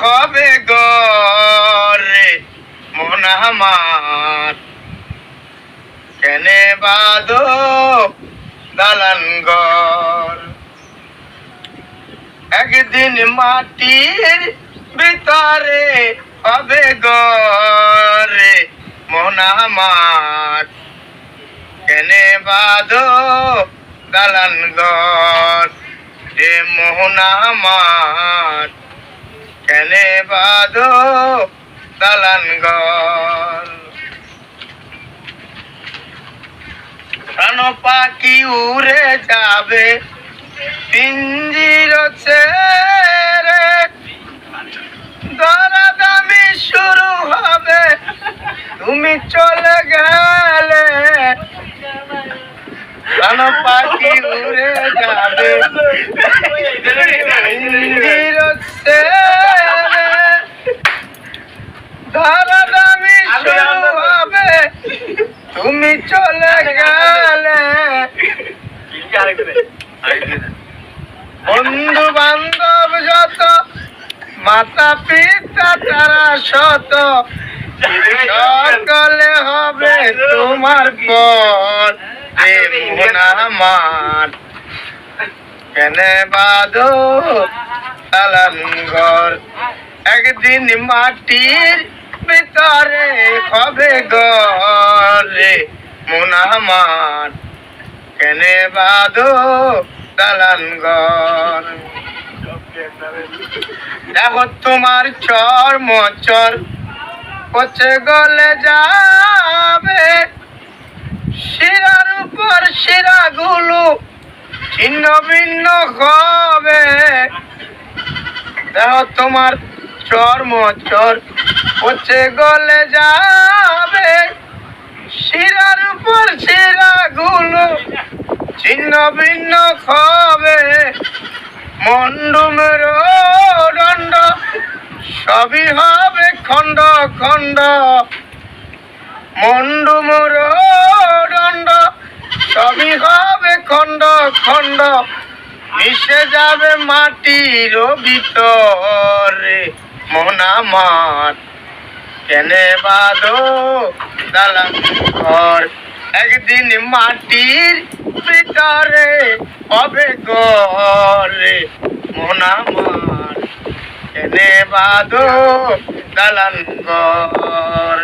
হবে গরে মন আমার। কেনে বাদো দালান ঘর। একদিন মাটির ভিতরে হবে গরে মন আমার। কেনে বাদো দালান ঘর, এ মোহনা আমার। কেনে বাদো দালান ঘর। প্রাণ পাখি উড়ে যাবে, পিঞ্জির ছেড়ে। দরাদামি শুরু হবে, তুমি চলে গেলে। প্রাণ পাখি উড়ে যাবে, পিঞ্জির ছেড়ে। দরাদামি শুরু হবে? তুমি চলে গেলে। বন্ধু বান্ধব যত মাতা পিতা তারা শত। সকলে হবে তোমার পর আমার। কেনে বাদো তালান ঘর। একদিন মাটির দালান দেখো তোমার চর মচর পচে গলে যাবে। শিরার উপর শিরাগুলো ছিন্ন ভিন্ন হবে। দেখো তোমার চর চর পচে গলে যাবে। শিরার উপর শিরাগুলো ছিন্ন ভিন্ন খবে মন্ডুমের দণ্ড সবই হবে খণ্ড খণ্ড। মন্ডুমর দণ্ড সবই হবে খণ্ড খণ্ড। মিশে যাবে মাটির ভিতরে। মনামার কেনে বাদো দালান ঘর। একদিন মাটির ভিতরে হবে গরে মনামার কেনে বাদো দালান ঘর।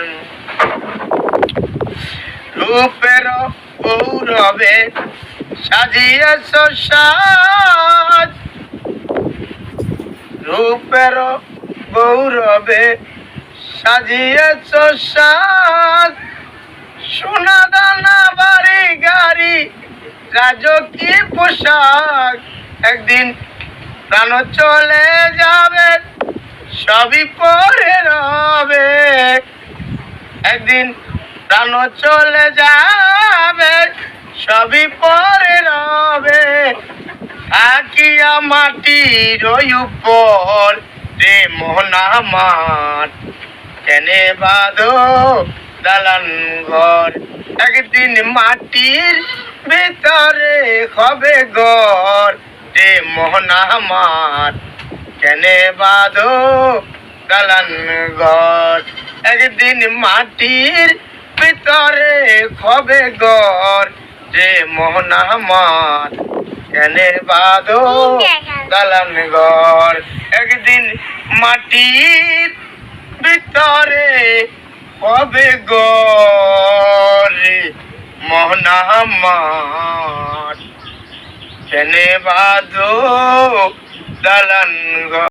রূপের গৌরবে সাজিয়েছ সাজ রূপের গৌরবে সাজিয়েছ সাজ। সোনা দানা বাড়ি গাড়ি রাজকী পোশাক। একদিন প্রাণ চলে যাবে, সবই পরে রবে। একদিন প্রাণ চলে যাবে, সবই পরে রবে। থাকিয়া মাটির উপর রে মোহনা আমার। কেনে বাঁধো দালান ঘর। একদিন মাটির ভিতরে হবে ঘর রে মোহনা আমার। কেনে বাঁধো দালান ঘর। একদিন মাটির ভিতরে হবে ঘর যে মোহনা আমার বাদ দালান ঘর। একদিন মাটির ভিতরে কবে গরে মোহনা আমার কেনে বাঁধো দালান ঘর।